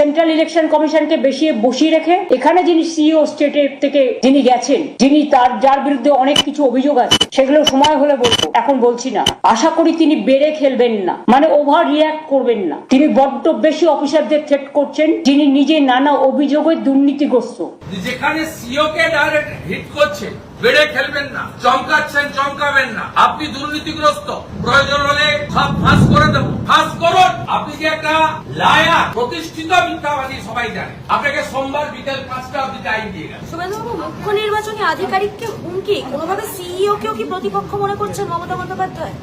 Central election কমিশনকে বেশি বসিয়ে রেখে এখানে যিনি সিইও স্টেটের থেকে যিনি গেছেন, যিনি তার, যার বিরুদ্ধে অনেক কিছু অভিযোগ আছে, সেগুলো সময় হলে বলব, এখন বলছি না। আশা করি তিনি বেড়ে খেলবেন না মানে ওভার রিয়াক্ট করবেন না। তিনি বড্ড বেশি অফিসারদের থ্রেট করছেন, যিনি নিজে নানা অভিযোগে দুর্নীতিগ্রস্ত। যেখানে সিও কে ডাইরেক্ট হিট করছে বেড়ে খেলবেন না, চমকাচ্ছেন, চমকাবেন না। আপনি দুর্নীতিগ্রস্ত, প্রয়োজন হলে সব ফাঁস করে দেব ফাঁস করুন আপনি যে একটা লায়া প্রতিষ্ঠিত মিথ্যাবাদী সবাই জানে আপনাকে সোমবার বিকেল পাঁচটা অব্দি টাইম দিয়ে গেছে। শুভেন্দুবাবু মুখ্য নির্বাচনী আধিকারিককে হুমকি? কোনোভাবে সিইও কেও কি প্রতিপক্ষ মনে করছেন মমতা বন্দ্যোপাধ্যায়?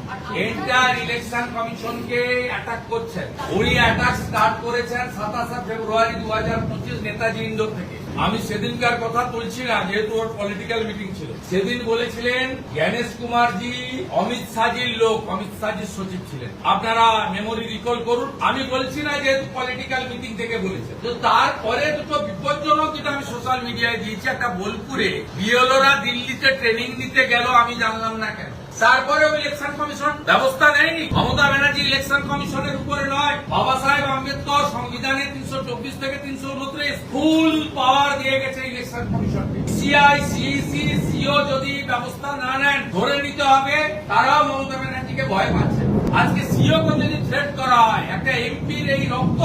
এন্টার ইলেকশন কমিশনকে অ্যাটাক করছেন। উনি অ্যাটাক স্টার্ট করেছেন সাতাশে ফেব্রুয়ারি দু হাজার পঁচিশ নেতাজি ইন্দোর থেকে। আমি সেদিনকার কথা তুলছি না, যেহেতু ওর পলিটিক্যাল মিটিং ছিল। সেদিন বলেছিলেন, জ্ঞানেশ কুমারজি অমিত শাহজির লোক, অমিত শাহজির সচিব ছিলেন। আপনারা মেমোরি রিকল করুন। আমি বলছি না যেহেতু পলিটিক্যাল মিটিং থেকে বলেছে তো তারপরে দুটো বিপজ্জনক যেটা আমি সোশ্যাল মিডিয়ায় দিয়েছি, একটা বোলপুরে। বিএলওরা দিল্লিতে ট্রেনিং নিতে গেল, আমি জানলাম না কেন। তারপরেও ইলেকশন কমিশন ব্যবস্থা নেয়নি। মমতা ব্যানার্জি ইলেকশন কমিশনের উপরে নয়। বাবা সাহেব আম্বেদকর সংবিধানে তিনশো চব্বিশ থেকে তিনশো উনত্রিশ। পাওয়ার গেছে ইলেকশন কমিশনকে। সিআই সিও যদি ব্যবস্থা না নেন, ধরে নিতে হবে, তারাও মমতা ব্যানার্জিকে ভয় পাচ্ছে। আজকে সিও কে যদি থ্রেট করা হয়, একটা এমপির এই রক্ত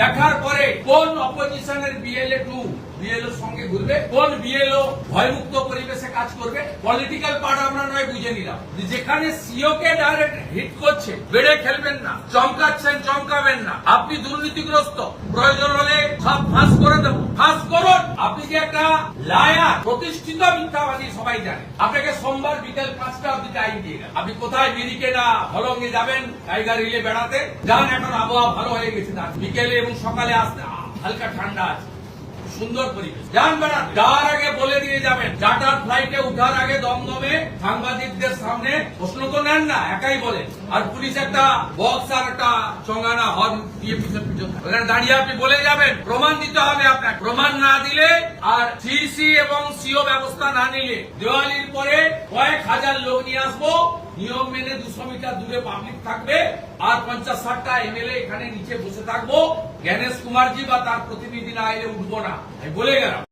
দেখার পরে কোন অপোজিশনের বিএলএ টু বিএলও সঙ্গে ঘুরবে, কোন বিএলও ভয়মুক্ত পরিবেশে কাজ করবে পলিটিক্যাল পার্ট আমরা নয়, বুঝে নিলাম। যেখানে সিও কে ডাইরেক্ট হিট করছে, বেড়ে খেলবেন না, চমকাচ্ছেন, চমকাবেন না। আপনি দুর্নীতিগ্রস্ত, প্রয়োজন হলে সব ফাঁস করে দেব। ফাঁস করুন! আপনি যে একটা লায়ার প্রতিষ্ঠিত মিথ্যাবাদী সবাই জানে। আপনাকে সোমবার বিকেল পাঁচটা অব্দি টাইম দিয়ে আপনি কোথায় মিরিকে না হলঙ্গে যাবেন, টাইগার হিলে বেড়াতে? যান, এখন আবহাওয়া ভালো হয়ে গেছে না বিকেলে এবং সকালে আসতে, হালকা ঠান্ডা আছে। সুন্দর পরিবেশ। যান বেড়ান যাওয়ার আগে বলে দিয়ে যাবেন চার্টার ফ্লাইটে উঠার আগে দমদমে সাংবাদিকদের সামনে প্রশ্ন তো নেন না, একাই বলেন। আর পুলিশ একটা বক্স আর একটা চঙ্গানা হর্ন দিয়ে পিছন পিছন ওখানে দাঁড়িয়ে আপনি বলে যাবেন, প্রমাণ দিতে হবে আপনাকে। প্রমাণ না দিলে আর সিসি এবং সিও ব্যবস্থা না নিলে দেওয়ালির পরে কয়েক হাজার লোক নিয়ে আসব। নিয়ম মেনে দুশো মিটার দূরে পাবলিক থাকবে, আর পঞ্চাশ ষাটটা এমএলএ এখানে নিচে বসে থাকব। জ্ঞানেশ কুমারজি বা তার প্রতিনিধি না এলে উঠবো না। আমি বলে গেলাম।